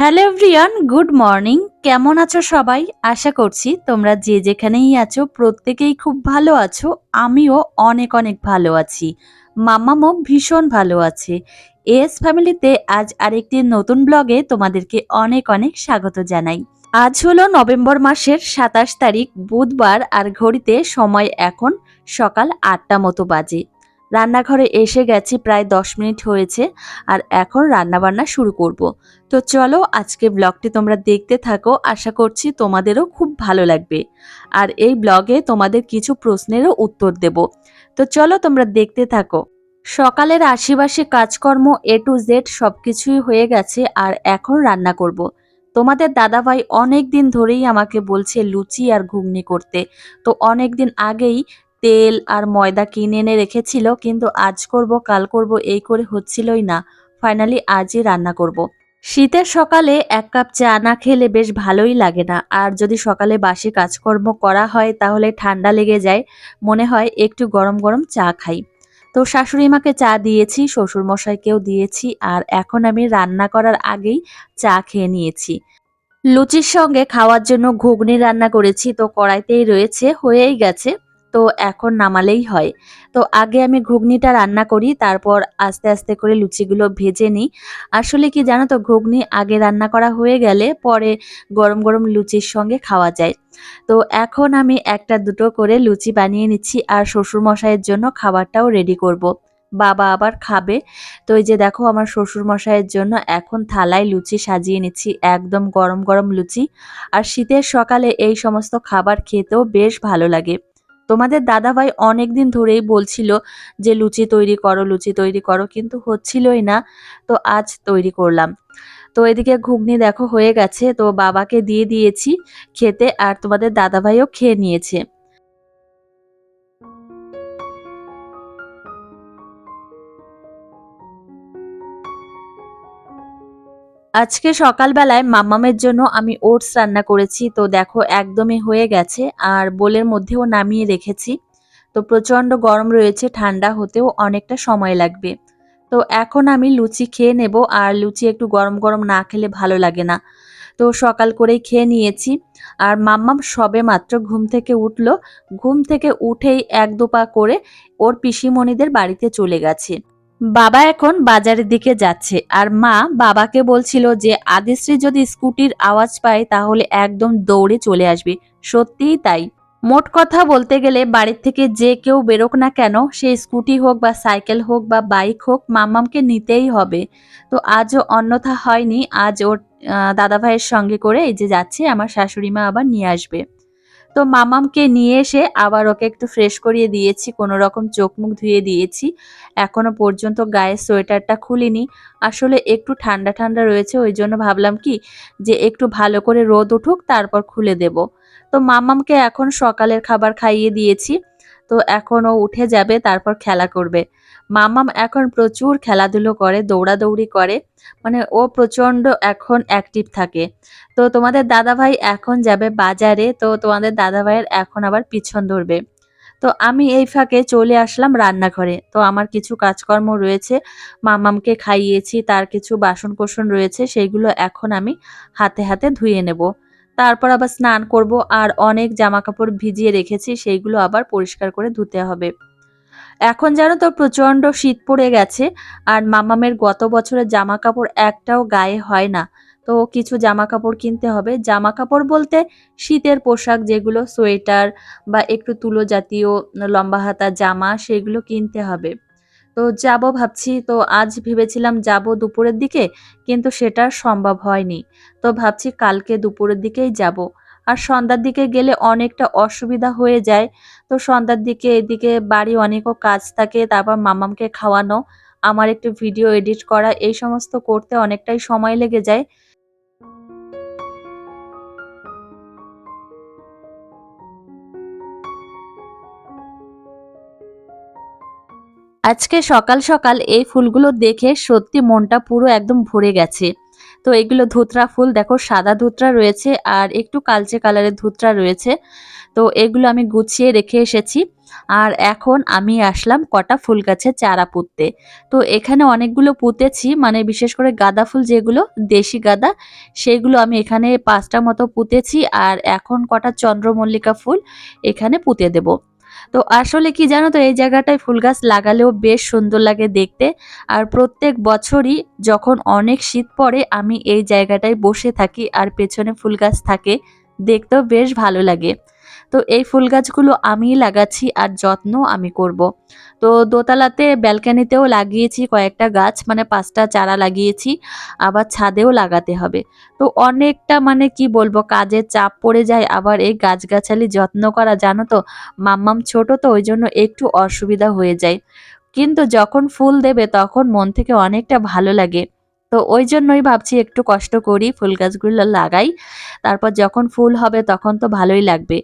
Hello everyone, good morning. কেমন আছো সবাই? আশা করছি তোমরা যে যেখানেই আছো, প্রত্যেকেই খুব ভালো আছো। আমিও অনেক অনেক ভালো আছি। মামামও ভীষণ ভালো আছে। এস ফ্যামিলিতে আজ আরেকটি নতুন ব্লগে তোমাদেরকে অনেক অনেক স্বাগত জানাই। আজ হলো নভেম্বর মাসের সাতাশ তারিখ, বুধবার আর ঘড়িতে সময় এখন সকাল আটটা মতো বাজে। রান্নাঘরে এসে গেছি প্রায় দশ মিনিট হয়েছে আর এখন রান্নাবান্না শুরু করব। তো চলো আজকে ব্লগটি তোমরা দেখতে থাকো, আশা করছি তোমাদেরও খুব ভালো লাগবে আর এই ব্লগে তোমাদের কিছু প্রশ্নেরও উত্তর দেব তো চলো তোমরা দেখতে থাকো সকালের আশেপাশে কাজকর্ম এ টু জেড সব কিছুই হয়ে গেছে আর এখন রান্না করব। তোমাদের দাদাভাই অনেক দিন ধরেই আমাকে বলছে লুচি আর ঘুগনি করতে তো অনেক দিন আগেই তেল আর ময়দা কিনে এনে রেখেছিল, কিন্তু আজ করব, কাল করব, এই করে হচ্ছিলই না। ফাইনালি আজই রান্না করব। শীতের সকালে এক কাপ চা না খেলে বেশ ভালোই লাগে না। আর যদি সকালে বাসি কাজকর্ম করা হয়, তাহলে ঠান্ডা লেগে যায়। মনে হয় একটু গরম গরম চা খাই। তো শাশুড়ি মাকে চা দিয়েছি শ্বশুর মশাইকেও দিয়েছি, আর এখন আমি রান্না করার আগেই চা খেয়ে নিয়েছি। লুচির সঙ্গে খাওয়ার জন্য ঘুগনি রান্না করেছি, তো কড়াইতেই রয়েছে, হয়েই গেছে। তো এখন নামালেই হয়। তো আগে আমি ঘুগনিটা রান্না করি, তারপর আস্তে আস্তে করে লুচিগুলো ভেজে নিই। আসলে কি জানো তো, ঘুগনি আগে রান্না করা হয়ে গেলে পরে গরম গরম লুচির সঙ্গে খাওয়া যায়। তো এখন আমি একটা দুটো করে লুচি বানিয়ে নিচ্ছি আর শ্বশুর মশাইয়ের জন্য খাবারটাও রেডি করব। বাবা আবার খাবে। তো এই যে দেখো আমার শ্বশুর মশাইয়ের জন্য এখন থালায় লুচি সাজিয়ে নিচ্ছি, একদম গরম গরম লুচি। আর শীতের সকালে এই সমস্ত খাবার খেতেও বেশ ভালো লাগে। তোমাদের দাদাভাই অনেক দিন ধরেই বলছিল যে, লুচি তৈরি করো, লুচি তৈরি করো। কিন্তু হচ্ছিলই না। তো আজ তৈরি করলাম। তো এদিকে ঘুগনি দেখো হয়ে গেছে। তো বাবাকে দিয়ে দিয়েছি খেতে আর তোমাদের দাদাভাইও খেয়ে নিয়েছে। আজকে সকালবেলায় মাম্মামের জন্য আমি ওটস রান্না করেছি। তো দেখো, একদমই হয়ে গেছে আর বোলের মধ্যেও নামিয়ে রেখেছি। তো প্রচণ্ড গরম রয়েছে, ঠান্ডা হতেও অনেকটা সময় লাগবে। তো এখন আমি লুচি খেয়ে নেব আর লুচি একটু গরম গরম না খেলে ভালো লাগে না। তো সকাল করেই খেয়ে নিয়েছি। আর মাম্মাম সবে মাত্র ঘুম থেকে উঠল। ঘুম থেকে উঠেই এক দুপা করে ওর পিসিমণিদের বাড়িতে চলে গেছে। বাবা এখন বাজারের দিকে যাচ্ছে আর মা বাবাকে বলছিল যে, আদিশ্রী যদি স্কুটির আওয়াজ পায় তাহলে একদম দৌড়ে চলে আসবে। সত্যিই তাই। মোট কথা বলতে গেলে বাড়ির থেকে যে কেউ বেরোক না কেন, সে স্কুটি হোক বা সাইকেল হোক বা বাইক হোক মাম্মামকে নিতেই হবে। তো আজও অন্যথা হয়নি। আজ ওর দাদাভাইয়ের সঙ্গে করে এই যে যাচ্ছে, আমার শাশুড়ি মা আবার নিয়ে আসবে। তো মামামকে নিয়ে এসে আবার ওকে একটু ফ্রেশ করিয়ে দিয়েছি, কোনো রকম চোখ মুখ ধুয়ে দিয়েছি। এখনও পর্যন্ত গায়ে সোয়েটারটা খুলিনি। আসলে একটু ঠান্ডা ঠান্ডা রয়েছে, ওই জন্য ভাবলাম কি যে একটু ভালো করে রোদ উঠুক, তারপর খুলে দেব। তো মামামকে এখন সকালের খাবার খাইয়ে দিয়েছি। তো এখন ও উঠে যাবে, তারপর খেলা করবে। মামাম এখন প্রচুর খেলাধুলো করে, দৌড়াদৌড়ি করে মানে ও প্রচণ্ড এখন অ্যাক্টিভ থাকে। তো তোমাদের দাদাভাই এখন যাবে বাজারে, তো তোমাদের দাদাভাইয়ের এখন আবার পিছন ধরবে। তো আমি এই ফাঁকে চলে আসলাম রান্নাঘরে। তো আমার কিছু কাজকর্ম রয়েছে, মামামকে খাইয়েছি, তার কিছু বাসন কোসন রয়েছে, সেইগুলো এখন আমি হাতে হাতে ধুয়ে নেব। তারপর আবার স্নান করব, আর অনেক জামা কাপড় ভিজিয়ে রেখেছি, সেইগুলো আবার পরিষ্কার করে ধুতে হবে। এখন জানো তো প্রচণ্ড শীত পড়ে গেছে, আর মামামের গত বছরের জামা কাপড় একটাও গায়ে হয় না। তো কিছু জামা কাপড় কিনতে হবে। জামা কাপড় বলতে শীতের পোশাক যেগুলো, সোয়েটার বা একটু তুলো জাতীয় লম্বা হাতা জামা সেগুলো কিনতে হবে। তো যাব ভাবছি, তো আজ ভেবেছিলাম যাব দুপুরের দিকে, কিন্তু সেটা সম্ভব হয়নি। তো ভাবছি কালকে দুপুরের দিকেই যাব। আর সন্ধ্যার দিকে গেলে অনেকটা অসুবিধা হয়ে যায়। তো সন্ধ্যার দিকে এদিকে বাড়ি অনেকও কাজ থাকে, তারপর মামামকে খাওয়ানো, আমার একটু ভিডিও এডিট করা, এই সমস্ত করতে অনেকটাই সময় লেগে যায়। আজকে সকাল সকাল এই ফুলগুলো দেখে সত্যি মনটা পুরো একদম ভরে গেছে। তো এগুলো ধুতরা ফুল। দেখো, সাদা ধুতরা রয়েছে আর একটু কালচে কালারের ধুতরা রয়েছে। তো এগুলো আমি গুছিয়ে রেখে এসেছি। আর এখন আমি আসলাম কটা ফুল গাছের চারা পুঁততে। তো এখানে অনেকগুলো পুঁতেছি মানে বিশেষ করে গাঁদা ফুল যেগুলো, দেশি গাঁদা, সেগুলো আমি এখানে পাঁচটা মতো পুঁতেছি। আর এখন কটা চন্দ্রমল্লিকা ফুল এখানে পুঁতে দেব। তো আসলে কি জানো তো, এই জায়গাটায় ফুল গাছ লাগালেও বেশ সুন্দর লাগে দেখতে। আর প্রত্যেক বছরই যখন অনেক শীত পড়ে, আমি এই জায়গাটায় বসে থাকি আর পেছনে ফুল গাছ থাকে, দেখতেও বেশ ভালো লাগে। তো এই ফুল গাছগুলো আমিই লাগাচ্ছি আর যত্ন আমি করব। তো দোতলাতে ব্যালকানিতেও লাগিয়েছি কয়েকটা গাছ মানে পাঁচটা চারা লাগিয়েছি, আবার ছাদেও লাগাতে হবে। তো অনেকটা মানে কি বলব, কাজের চাপ পড়ে যায়, আবার এই গাছগাছালি যত্ন করা, জানো তো, মাম্মাম ছোট তো, ওই জন্য একটু অসুবিধা হয়ে যায়। কিন্তু যখন ফুল দেবে, তখন মন থেকে অনেকটা ভালো লাগে। তো ওই জন্যই ভাবছি একটু কষ্ট করি, ফুল গাছগুলো লাগাই, তারপর যখন ফুল হবে, তখন তো ভালোই লাগবে।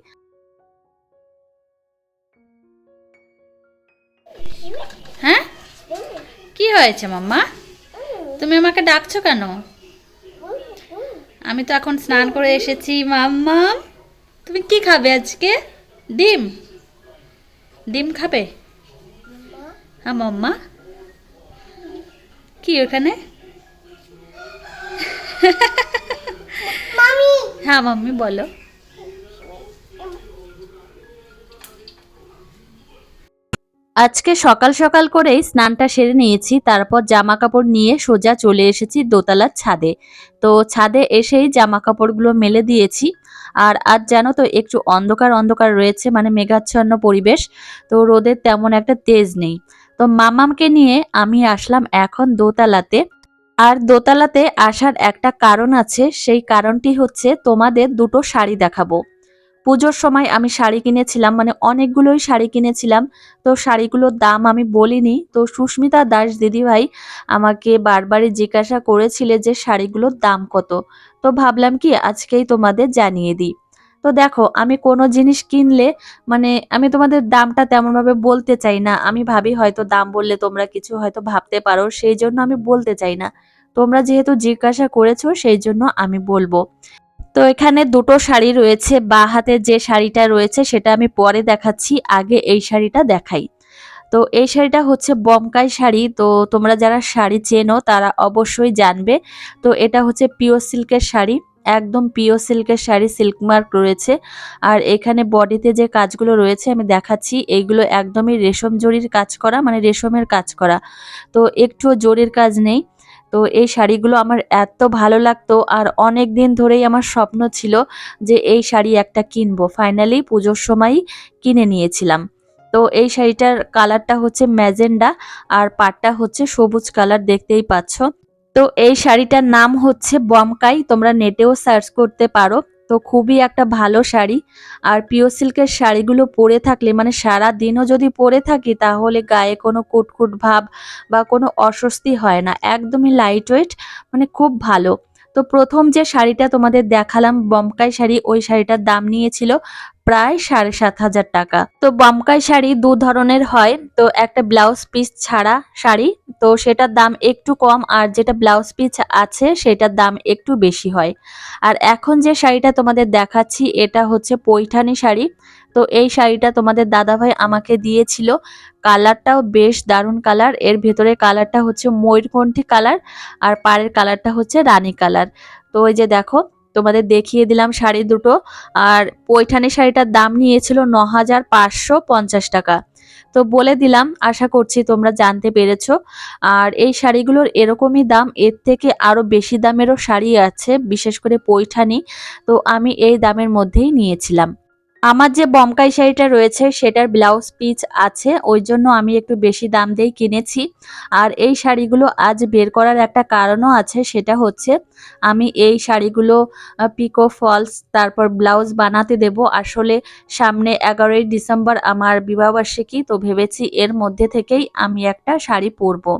হ্যাঁ? কি হয়েছে মাম্মা? তুমি আমাকে ডাকছো কেন? আমি তো এখন স্নান করে এসেছি মাম্মা। তুমি কি খাবে আজকে? ডিম। ডিম খাবে? হ্যাঁ মাম্মা। কি ওখানে? হ্যাঁ মাম্মি বলো। আজকে সকাল সকাল করেই স্নানটা সেরে নিয়েছি, তারপর জামা কাপড় নিয়ে সোজা চলে এসেছি দোতলার ছাদে। তো ছাদে এসেই জামা কাপড়গুলো মেলে দিয়েছি। আর আজ জানো তো একটু অন্ধকার অন্ধকার রয়েছে মানে মেঘাচ্ছন্ন পরিবেশ, তো রোদের তেমন একটা তেজ নেই। তো মামামকে নিয়ে আমি আসলাম এখন দোতলাতে। আর দোতলাতে আসার একটা কারণ আছে, সেই কারণটি হচ্ছে তোমাদের দুটো শাড়ি দেখাবো। পুজোর সময় আমি শাড়ি কিনেছিলাম মানে অনেকগুলোই শাড়ি কিনেছিলাম। তো শাড়িগুলোর দাম আমি বলিনি। তো সুস্মিতা দাস দিদিভাই আমাকে বারবারই জিজ্ঞাসা করেছিলে যে শাড়িগুলোর দাম কত। তো ভাবলাম কি, আজকেই তোমাদের জানিয়ে দিই। তো দেখো, আমি কোনো জিনিস কিনলে মানে আমি তোমাদের দামটা তেমনভাবে বলতে চাই না। আমি ভাবি হয়তো দাম বললে তোমরা কিছু হয়তো ভাবতে পারো, সেই জন্য আমি বলতে চাই না। তোমরা যেহেতু জিজ্ঞাসা করেছ, সেই জন্য আমি বলব। তো এখানে দুটো শাড়ি রয়েছে, বা হাতে যে শাড়িটা রয়েছে সেটা আমি পরে দেখাচ্ছি, আগে এই শাড়িটা দেখাই। তো এই শাড়িটা হচ্ছে বমকাই শাড়ি, তো তোমরা যারা শাড়ি চেনো তারা অবশ্যই জানবে। তো এটা হচ্ছে পিওর সিল্কের শাড়ি, একদম পিওর সিল্কের শাড়ি, সিল্ক মার্ক রয়েছে। আর এখানে বডিতে যে কাজগুলো রয়েছে আমি দেখাচ্ছি এইগুলো একদমই রেশম জরির কাজ করা মানে রেশমের কাজ করা। তো একটুও জরির কাজ নেই। তো এই শাড়িগুলো আমার এত ভালো লাগতো আর অনেক দিন ধরেই আমার স্বপ্ন ছিল যে এই শাড়ি একটা কিনবো। ফাইনালি পুজোর সময়ই কিনে নিয়েছিলাম। তো এই শাড়িটার কালারটা হচ্ছে ম্যাজেন্ডা আর পাটটা হচ্ছে সবুজ কালার, দেখতেই পাচ্ছ। তো এই শাড়িটার নাম হচ্ছে বমকাই, তোমরা নেটেও সার্চ করতে পারো। তো খুবই একটা ভালো শাড়ি। আর পিওর সিল্কের শাড়িগুলো পরে থাকলে মানে সারা দিনও যদি পরে থাকি, তাহলে গায়ে কোনো কুটকুট ভাব বা কোনো অস্বস্তি হয় না। একদমই লাইট ওয়েট মানে খুব ভালো। তো প্রথম যে শাড়িটা তোমাদের দেখালাম, বমকাই শাড়ি, ওই শাড়িটার দাম নিয়েছিল প্রায় সাড়ে সাত হাজার টাকা। তো বামকাই শাড়ি দু ধরনের হয়। তো একটা ব্লাউজ পিস ছাড়া শাড়ি, তো সেটার দাম একটু কম আর যেটা ব্লাউজ পিস আছে সেটার দাম একটু বেশি হয়। আর এখন যে শাড়িটা তোমাদের দেখাচ্ছি, এটা হচ্ছে পৈঠানি শাড়ি। তো এই শাড়িটা তোমাদের দাদাভাই আমাকে দিয়েছিল। কালারটাও বেশ দারুণ কালার। এর ভেতরে কালারটা হচ্ছে ময়ূরকণ্ঠী কালার আর পাড়ের কালারটা হচ্ছে রানী কালার। তো ওই যে দেখো তোমাদের দেখিয়ে দিলাম শাড়ি দুটো। আর পৈঠানি শাড়িটার দাম নিয়েছিল ন হাজার পাঁচশো পঞ্চাশ টাকা। তো বলে দিলাম, আশা করছি তোমরা জানতে পেরেছ। আর এই শাড়িগুলোর এরকমই দাম, এর থেকে আরও বেশি দামেরও শাড়ি আছে, বিশেষ করে পৈঠানি। তো আমি এই দামের মধ্যেই নিয়েছিলাম। আমার যে বমকাই শাড়িটা রয়েছে, সেটার ব্লাউজ পিচ আছে, ওই জন্য আমি একটু বেশি দাম দিয়েই কিনেছি। আর এই শাড়িগুলো আজ বের করার একটা কারণও আছে, সেটা হচ্ছে আমি এই শাড়িগুলো পিকো ফলস তারপর ব্লাউজ বানাতে দেব। আসলে সামনে এগারোই ডিসেম্বর আমার বিবাহবার্ষিকী, তো ভেবেছি এর মধ্যে থেকেই আমি একটা শাড়ি পরবো।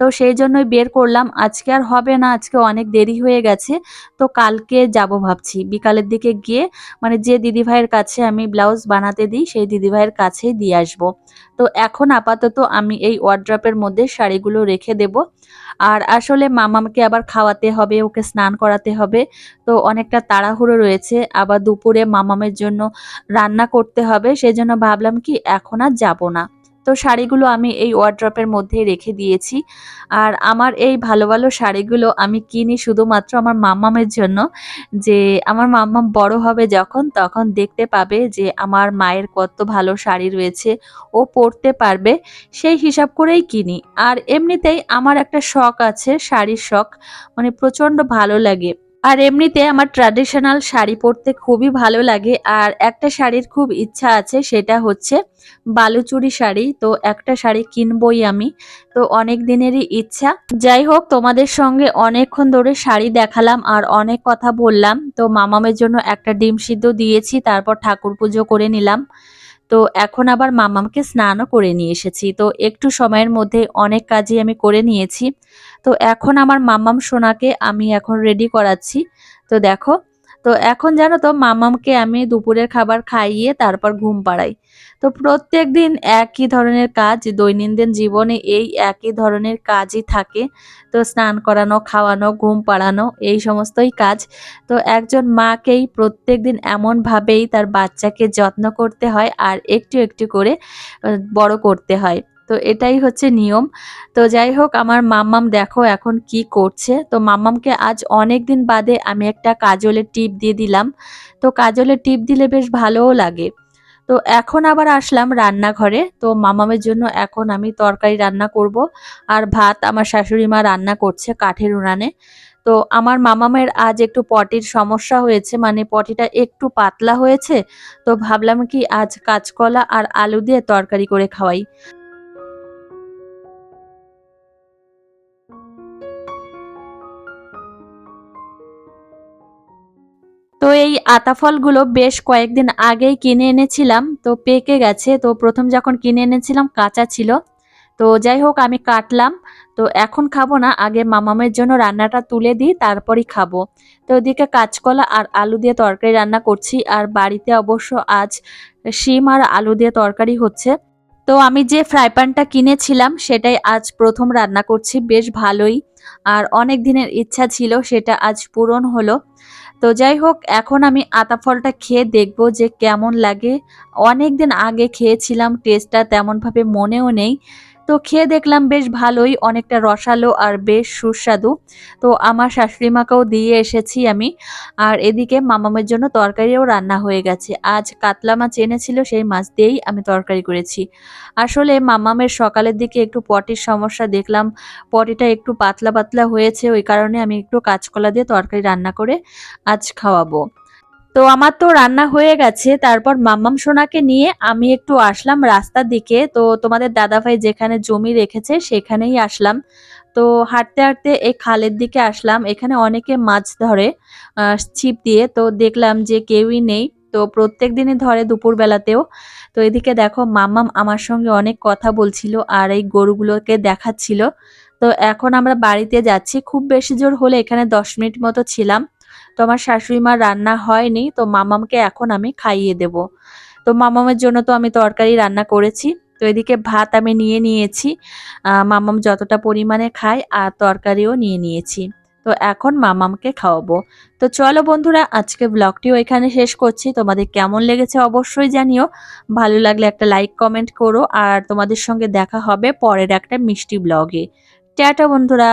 তো সেই জন্যই বের করলাম। আজকে আর হবে না, আজকে অনেক দেরি হয়ে গেছে। তো কালকে যাব ভাবছি। বিকালের দিকে গিয়ে মানে যে দিদিভাইয়ের কাছে আমি ব্লাউজ বানাতে দিই, সেই দিদিভাইয়ের কাছেই দিয়ে আসব। তো এখন আপাতত আমি এই ওয়ার্ড্রপের মধ্যে শাড়িগুলো রেখে দেব। আর আসলে মামাকে আবার খাওয়াতে হবে ওকে স্নান করাতে হবে। তো অনেকটা তাড়াহুড়ো রয়েছে। আবার দুপুরে মামামের জন্য রান্না করতে হবে। সেই জন্য ভাবলাম কি, এখন আর যাব না। তো শাড়িগুলো আমি এই ওয়ার্ড্রপের মধ্যে রেখে দিয়েছি। আর আমার এই ভালো ভালো শাড়িগুলো আমি কিনি শুধুমাত্র আমার মাম্মামের জন্য। যে আমার মাম্মাম বড় হবে যখন, তখন দেখতে পাবে যে আমার মায়ের কত ভালো শাড়ি রয়েছে, ও পরতে পারবে, সেই হিসাব করেই কিনি। আর এমনিতেই আমার একটা শখ আছে, শাড়ির শখ। মানে প্রচণ্ড ভালো লাগে। আর এমনিতে আমার ট্র্যাডিশনাল শাড়ি পরতে খুবই ভালো লাগে। আর একটা শাড়ির খুব ইচ্ছা আছে, সেটা হচ্ছে বালুচুরি শাড়ি। তো একটা শাড়ি কিনবই আমি। তো অনেক দিনেরই ইচ্ছা। যাই হোক, তোমাদের সঙ্গে অনেকক্ষণ ধরে শাড়ি দেখালাম আর অনেক কথা বললাম। তো মামামের জন্য একটা ডিম সিদ্ধ দিয়েছি, তারপর ঠাকুর পুজো করে নিলাম। তো এখন আবার মামামকে স্নানও করে নিয়ে এসেছি। তো একটু সময়ের মধ্যে অনেক কাজই আমি করে নিয়েছি। তো এখন আমার মামাম সোনাকে আমি এখন রেডি করাচ্ছি। তো দেখো তো এখন জানো তো মামামকে আমি দুপুরের খাবার খাইয়ে তারপর ঘুম পাড়াই। তো প্রত্যেক দিন একই ধরনের কাজ, দৈনন্দিন জীবনে এই একই ধরনের কাজই থাকে। তো স্নান করানো, খাওয়ানো, ঘুম পাড়ানো, এই সমস্তই কাজ। তো একজন মাকেই প্রত্যেক দিন এমনভাবেই তার বাচ্চাকে যত্ন করতে হয় আর একটু একটু করে বড় করতে হয়। তো এটাই হচ্ছে নিয়ম। তো যাই হোক আমার মাম্মাম দেখো এখন কি করছে। তো মাম্মামকে আজ অনেক দিন বাদে আমি একটা কাজলের টিপ দিয়ে দিলাম। তো কাজলের টিপ দিলে বেশ ভালোও লাগে। তো এখন আবার আসলাম রান্নাঘরে। তো মামামের জন্য এখন আমি তরকারি রান্না করব। আর ভাত আমার শাশুড়ি মা রান্না করছে কাঠের উনানে। তো আমার মামামের আজ একটু পটির সমস্যা হয়েছে মানে পটিটা একটু পাতলা হয়েছে। তো ভাবলাম কি আজ কাঁচকলা আর আলু দিয়ে তরকারি করে খাওয়াই। তো এই আতা ফলগুলো বেশ কয়েকদিন আগেই কিনে এনেছিলাম, তো পেকে গেছে। তো প্রথম যখন কিনে এনেছিলাম, কাঁচা ছিল। তো যাই হোক, আমি কাটলাম। তো এখন খাব না, আগে মামামের জন্য রান্নাটা তুলে দিই, তারপরই খাব। তো ওদিকে কাঁচকলা আর আলু দিয়ে তরকারি রান্না করছি, আর বাড়িতে অবশ্য আজ শিম আর আলু দিয়ে তরকারি হচ্ছে। তো আমি যে ফ্রাই প্যানটা কিনেছিলাম, সেটাই আজ প্রথম রান্না করছি, বেশ ভালোই। আর অনেক দিনের ইচ্ছা ছিল, সেটা আজ পূরণ হলো। তো যাই হোক, এখন আমি আতা ফলটা খেয়ে দেখব যে কেমন লাগে। অনেক দিন আগে খেয়েছিলাম টেস্টটা তেমনভাবে মনেও নেই। তো খেয়ে দেখলাম বেশ ভালোই, অনেকটা রসালো আর বেশ সুস্বাদু। তো আমার শাশুড়ি মাকেও দিয়ে এসেছি আমি। আর এদিকে মামামের জন্য তরকারিও রান্না হয়ে গেছে। আজ কাতলা মাছ এনেছিল, সেই মাছ দিয়েই আমি তরকারি করেছি। আসলে মামামের সকালের দিকে একটু পটির সমস্যা, দেখলাম পটিটা একটু পাতলা পাতলা হয়েছে, ওই কারণে আমি একটু কাঁচকলা দিয়ে তরকারি রান্না করে আজ খাওয়াবো। তো আমার তো রান্না হয়ে গেছে, তারপর মাম্মাম সোনাকে নিয়ে আমি একটু আসলাম রাস্তার দিকে। তো তোমাদের দাদাভাই যেখানে জমি রেখেছে সেখানেই আসলাম। তো হাঁটতে হাঁটতে এই খালের দিকে আসলাম, এখানে অনেকে মাছ ধরে ছিপ দিয়ে। তো দেখলাম যে কেউই নেই, তো প্রত্যেক দিনই ধরে দুপুর বেলাতেও তো এদিকে দেখো মাম্মাম আমার সঙ্গে অনেক কথা বলছিল আর এই গরুগুলোকে দেখাচ্ছিল। তো এখন আমরা বাড়িতে যাচ্ছি, খুব বেশি জোর হলে এখানে দশ মিনিট মতো ছিলাম। তো আমার শাশুড়ি মা রান্না হয়নি, তো মামামকে এখন আমি খাইয়ে দেব। তো মামামের জন্য তো আমি তরকারি রান্না করেছি, তো এদিকে ভাত আমি নিয়ে নিয়েছি মামাম যতটা পরিমাণে খায় আর তরকারিও নিয়ে নিয়েছি, তো এখন মামামকে খাওয়াবো। তো চলো বন্ধুরা, আজকে ব্লগটিও এখানে শেষ করছি, তোমাদের কেমন লেগেছে অবশ্যই জানিও, ভালো লাগলে একটা লাইক কমেন্ট করো, আর তোমাদের সঙ্গে দেখা হবে পরের একটা মিষ্টি ব্লগে টাটা বন্ধুরা!